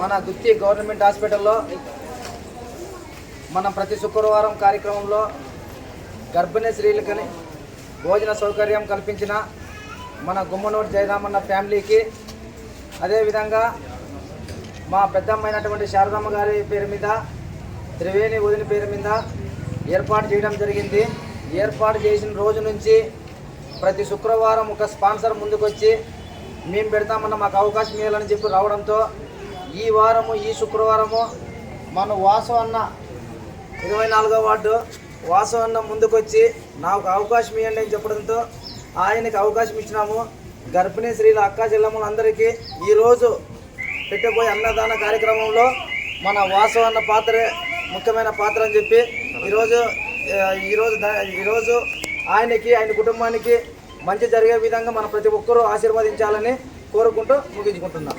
మన గుత్తి గవర్నమెంట్ హాస్పిటల్లో మనం ప్రతి శుక్రవారం కార్యక్రమంలో గర్భిణీ స్త్రీలకని భోజన సౌకర్యం కల్పించిన మన గుమ్మనూరు జయరామన్న ఫ్యామిలీకి అదేవిధంగా మా పెద్దమ్మైనటువంటి శారదమ్మ గారి పేరు మీద త్రివేణి వదిన పేరు మీద ఏర్పాటు చేయడం జరిగింది. ఏర్పాటు చేసిన రోజు నుంచి ప్రతి శుక్రవారం ఒక స్పాన్సర్ ముందుకొచ్చి మేము పెడతామన్న మాకు అవకాశం ఇవ్వాలని చెప్పి రావడంతో ఈ వారము ఈ శుక్రవారము మన వాసు అన్న ఇరవై నాలుగో వార్డు వాసు అన్న ముందుకొచ్చి నాకు అవకాశం ఇవ్వండి అని చెప్పడంతో ఆయనకి అవకాశం ఇచ్చినాము. గర్భిణీ స్త్రీల అక్క చెల్లెమ్మలందరికీ ఈరోజు పెట్టబోయే అన్నదాన కార్యక్రమంలో మన వాసు అన్న పాత్రే ముఖ్యమైన పాత్ర అని చెప్పి ఈరోజు ఈరోజు ఈరోజు ఆయనకి ఆయన కుటుంబానికి మంచి జరిగే విధంగా మన ప్రతి ఒక్కరూ ఆశీర్వదించాలని కోరుకుంటూ ముగించుకుంటున్నాం.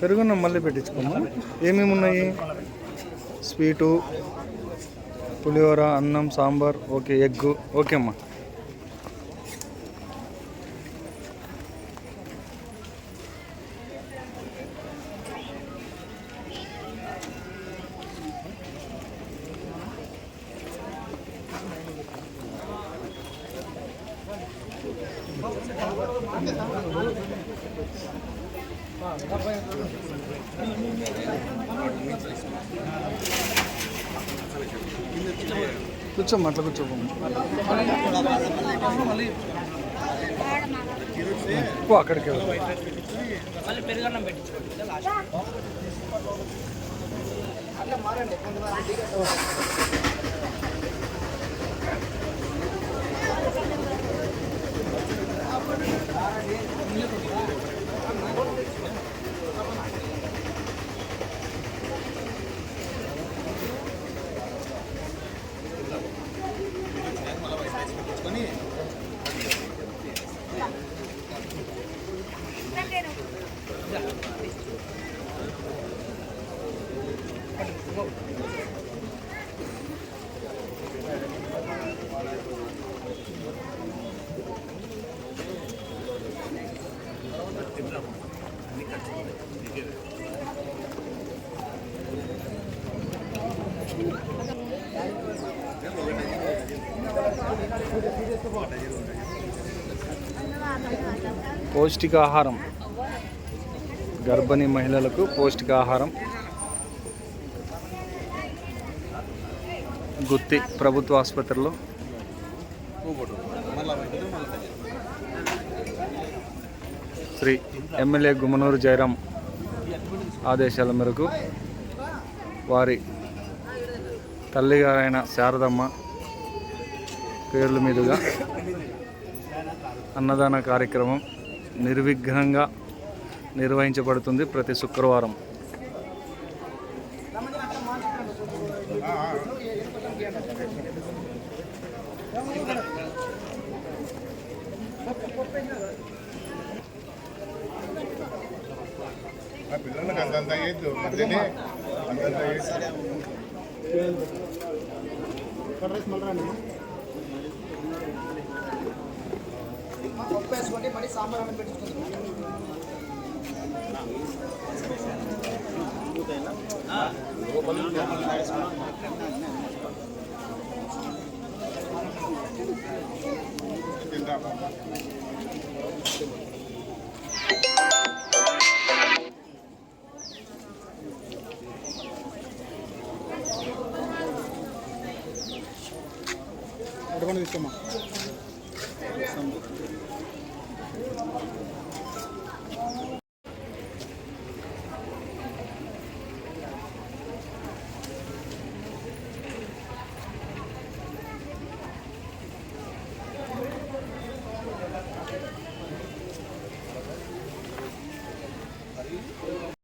పెరుగున్న మళ్ళీ పెట్టించుకోమా ఏమేమి ఉన్నాయి? స్వీటు పులిహోర అన్నం సాంబార్ ఓకే ఎగ్ ఓకే అమ్మా. కూర్చోమ్మా అట్లా కూర్చోమ్మా పో అక్కడికి వెళ్ళు. Thank you. పౌష్టికాహారం. గర్భిణీ మహిళలకు పౌష్టికాహారం. గుత్తి ప్రభుత్వ ఆసుపత్రిలో. శ్రీ ఎమ్మెల్యే గుమ్మనూరు జయరాం ఆదేశాల మేరకు వారి తల్లిగారైన శారదమ్మ పేర్ల మీదుగా అన్నదాన కార్యక్రమం నిర్విఘ్నంగా నిర్వహించబడుతుంది ప్రతి శుక్రవారం. పిల్లలకు అంతంత వేయద్దు మధ్యనే అంతంత వేసి పప్పు వేసుకోండి మళ్ళీ సాంబార్ అన్నం తీసుకున్నా